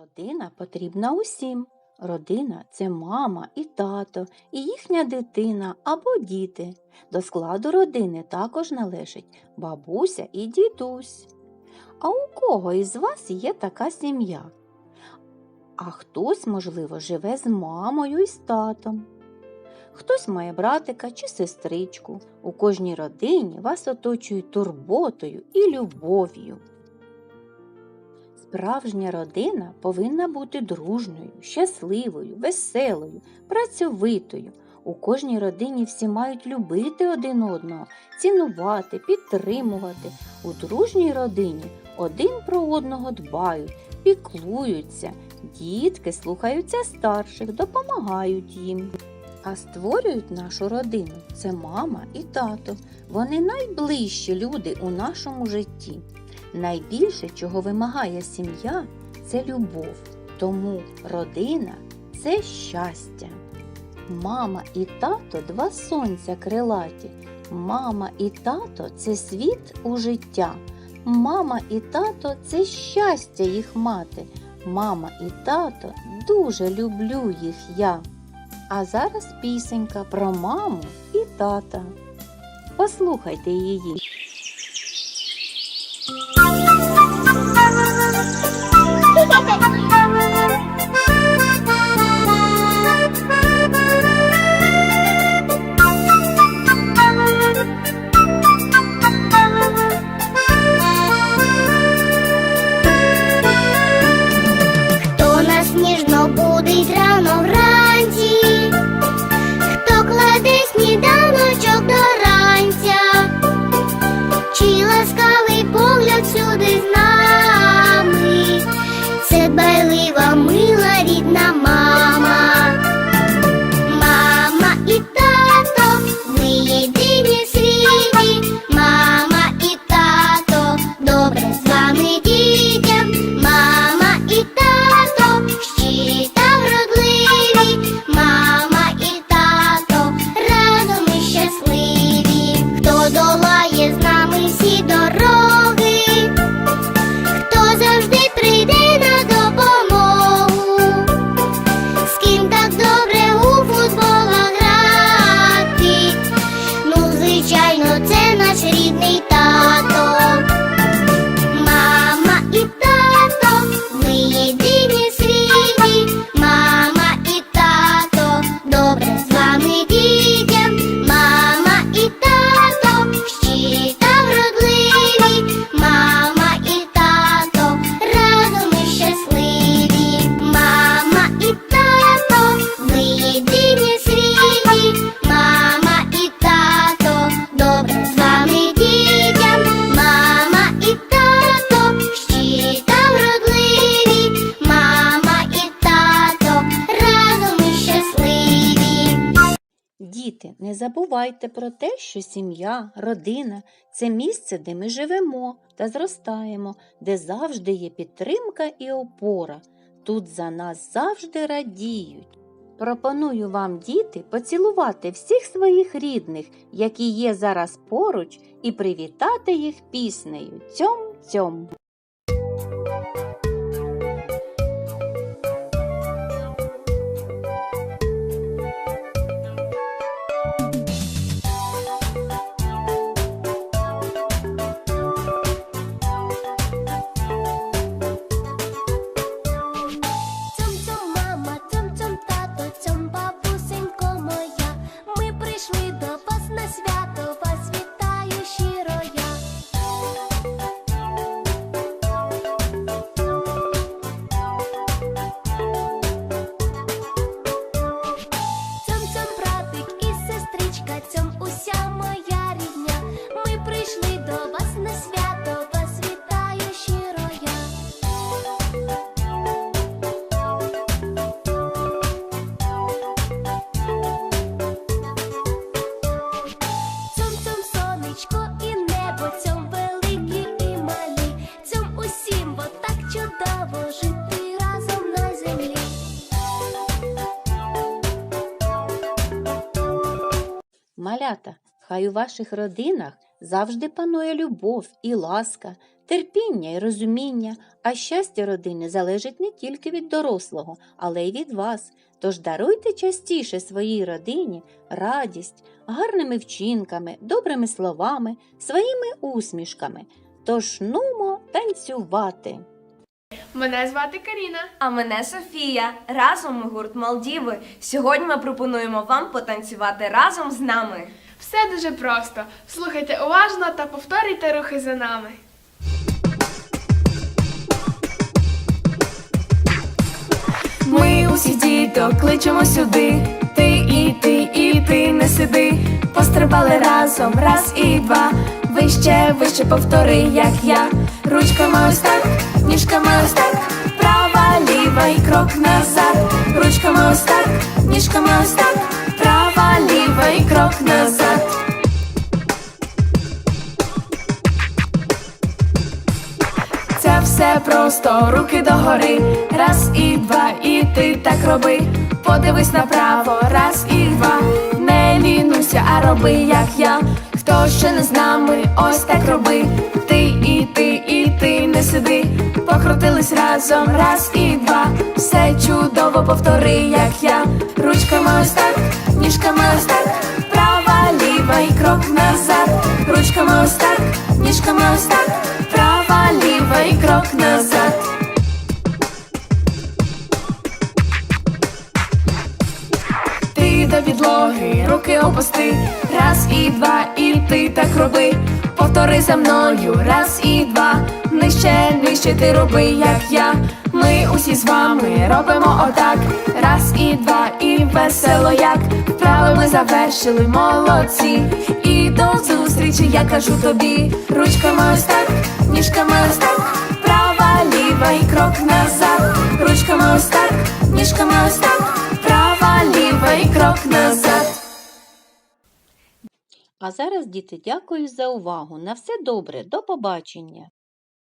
Родина потрібна усім. Родина це мама і тато, і їхня дитина або діти. До складу родини також належать бабуся і дідусь. А у кого із вас є така сім'я? А хтось, можливо, живе з мамою і з татом. Хтось має братика чи сестричку. У кожній родині вас оточують турботою і любов'ю. Справжня родина повинна бути дружною, щасливою, веселою, працьовитою. У кожній родині всі мають любити один одного, цінувати, підтримувати. У дружній родині один про одного дбають, піклуються, дітки слухаються старших, допомагають їм. А створюють нашу родину це мама і тато. Вони найближчі люди у нашому житті. Найбільше, чого вимагає сім'я, це любов. Тому родина це щастя. Мама і тато два сонця крилаті. Мама і тато це світ у життя. Мама і тато це щастя їх мати. Мама і тато дуже люблю їх я. А зараз пісенька про маму і тата. Послухайте її. Діти, не забувайте про те, що сім'я, родина це місце, де ми живемо та зростаємо, де завжди є підтримка і опора. Тут за нас завжди радіють. Пропоную вам, діти, поцілувати всіх своїх рідних, які є зараз поруч, і привітати їх піснею Цьом-цьом. Малята, Хай у ваших родинах завжди панує любов і ласка, терпіння і розуміння, а щастя родини залежить не тільки від дорослого, але й від вас. Тож даруйте частіше своїй родині радість, гарними вчинками, добрими словами, своїми усмішками. Тож нумо танцювати. Мене звати Каріна. А мене Софія. Разом ми гурт Малдіви. Сьогодні ми пропонуємо вам потанцювати разом з нами. Все дуже просто. Слухайте уважно та повторюйте рухи за нами. Ми усіх діток кличемо сюди. Ти і ти, і ти не сиди. Пострибали разом, раз і два. Вище, вище повтори, як я. Ручками ось так, ніжками ось так. Права, ліва і крок назад. Ручками ось так, ніжками ось так. Права, ліва і крок назад. Це все просто руки догори. Раз і два, і ти так роби. Подивись направо, раз і два. Не лінуйся, а роби, як я. Хто ще не з нами, ось так роби. Покрутились разом, раз і два. Все чудово повтори, як я. Ручками ось так, ніжками ось так. Права, ліва і крок назад. Ручками ось так, ніжками ось так. Права, ліва і крок назад. Підлоги, руки опусти, раз і два, і ти так роби. Повтори за мною, раз і два. Нижче, нижче ти роби, як я. Ми усі з вами робимо отак. Раз і два, і весело як. Вправи ми завершили, молодці. І до зустрічі, я кажу тобі. Ручками ось так, ніжками ось так. Права, ліва і крок назад. Ручками ось так, ніжками ось так. І крок назад. А зараз, діти, дякую за увагу. На все добре, до побачення!